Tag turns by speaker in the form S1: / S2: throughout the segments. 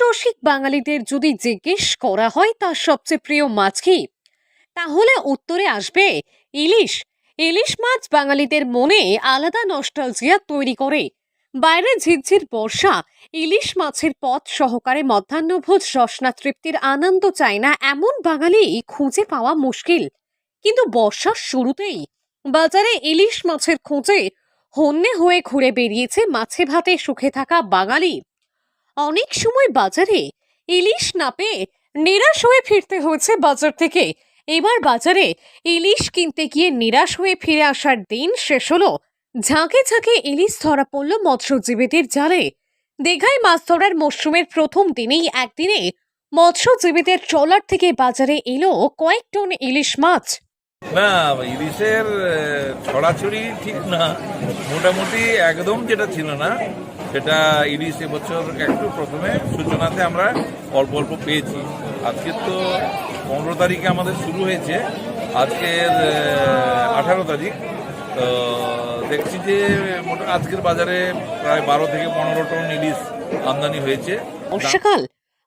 S1: রসিক বাঙালিদের যদি জিজ্ঞেস করা হয় তার সবচেয়ে প্রিয় মাছ কি? তাহলে উত্তরে আসবে, ইলিশ। ইলিশ মাছ বাঙালিদের মনে আলাদা নস্টালজিয়া তৈরি করে। বাইরে ঝিরঝির বর্ষা, ইলিশ মাছের পথ সহকারে মধ্যাহ্নভোজ রসনা তৃপ্তির আনন্দ চায় না এমন বাঙালি খুঁজে পাওয়া মুশকিল। কিন্তু বর্ষার শুরুতেই বাজারে ইলিশ মাছের খোঁজে হন্যে হয়ে ঘুরে বেরিয়েছে মাছে ভাতে সুখে থাকা বাঙালি। অনেক সময় বাজারে ইলিশ না পেয়ে নিরাশ হয়ে ফিরতে হয়েছে বাজার থেকে। এবার বাজারে ইলিশ কিনতে গিয়ে নিরাশ হয়ে ফিরে আসার দিন শেষ হলো। ঝাঁকে ঝাঁকে ইলিশ ধরা পড়ল মৎস্যজীবীদের জালে। দীঘায় মাছ ধরার মরশুমের প্রথম দিনেই একদিনে মৎস্যজীবীদের ট্রলার থেকে বাজারে এলো কয়েক টন ইলিশ মাছ।
S2: না, ইলিশের ছড়াছড়ি ঠিক না। মোটামুটি একদম যেটা ছিল না, সেটা ইলিশ এবছর একটু প্রথমে সূচনাতে আমরা অল্প অল্প পেয়েছি। আজকে তো পনেরো তারিখে আমাদের শুরু হয়েছে। আজকের আঠারো তারিখ। তো দেখছি যে আজকের বাজারে প্রায় বারো থেকে পনেরো টন ইলিশ আমদানি হয়েছে।
S1: বর্ষাকাল?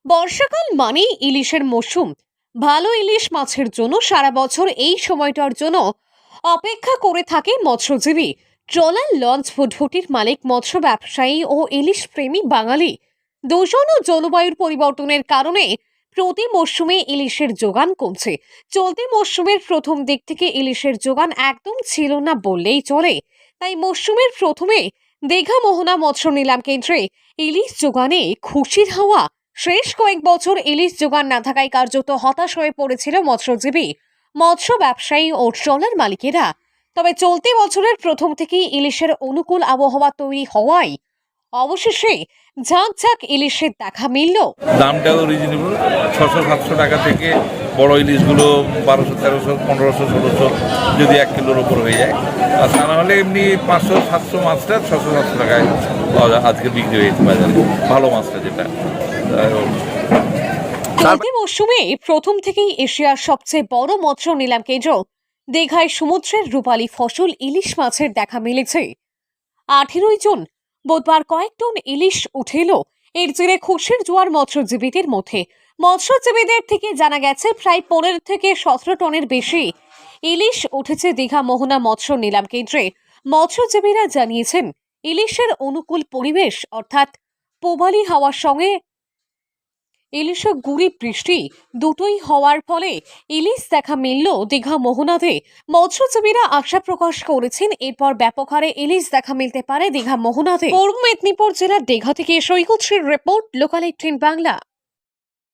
S1: বর্ষাকাল মানেই ইলিশের মরশুম। ভালো ইলিশ মাছের জন্য সারা বছর এই সময়টার জন্য অপেক্ষা করে থাকে মৎস্যজীবী। ট্রলার, লঞ্চ ফুটফুটির মালিক মৎস্য ব্যবসায়ী ও ইলিশ প্রেমী বাঙালি। দূষণ ও জলবায়ুর পরিবর্তনের কারণে প্রতি মরশুমে ইলিশের যোগান কমছে। চলতি মরশুমের প্রথম দিক থেকে ইলিশের যোগান একদম ছিল না বললেই চলে। তাই মরশুমের প্রথমে দীঘা মোহনা মৎস্য নিলাম কেন্দ্রে ইলিশ যোগানে খুশির হাওয়া শেষ কয়েক বছর ইলিশ যোগান না থাকায় কার্যত হতাশ হয়ে পড়েছিল মৎস্যজীবী। মৎস্য ব্যবসায়ী ও ট্রলার মালিকেরা। তবে চলতি বছরের প্রথম থেকেই ইলিশের অনুকূল আবহাওয়া তৈরি হওয়ায় অবশেষে ঝাঁক ইলিশের দেখা মিলল।
S2: দামটাও রিজনেবল ছশো, সাতশো টাকা থেকে বড় ইলিশগুলো বারোশো, তেরোশো, পনেরোশো, ষোলোশো যদি এক কিলোর ওপর হয়ে যায়। আর তা হলে এমনি পাঁচশো, সাতশো মাছটা ছশো, সাতশো টাকায় আজকে বিক্রি হয়েছে বাজারে। ভালো মাছটা যেটা।
S1: চলতি মরশুমে প্রথম থেকেই এশিয়ার সবচেয়ে বড় মৎস্য নিলাম কেন্দ্র। দীঘায় সমুদ্রের রূপালী ফসল ইলিশ মাছের দেখা মিলেছে। আঠেরোই জন, বুধবার কয়েক টন ইলিশ উঠে এলো। এর জেরে খুশির জোয়ার মৎস্যজীবীদের মধ্যে। মৎস্যজীবীদের থেকে জানা গেছে, প্রায় পনেরো থেকে সতেরো টনের বেশি ইলিশ উঠেছে দীঘা মোহনা মৎস্য নিলাম কেন্দ্রে। মৎস্যজীবীরা জানিয়েছেন, ইলিশের অনুকূল পরিবেশ, অর্থাৎ পোবালি হাওয়ার সঙ্গে ইলিশে গুড়ি বৃষ্টি দুটোই হওয়ার ফলে ইলিশ দেখা মিলল দীঘা মোহনাতে। মৎস্যজীবীরা আশা প্রকাশ করেছেন এরপর ব্যাপক হারে ইলিশ দেখা মিলতে পারে দীঘা মোহনাতে। পূর্ব মেদিনীপুর জেলার দীঘা থেকে Saikat report, local eighteen Bangla.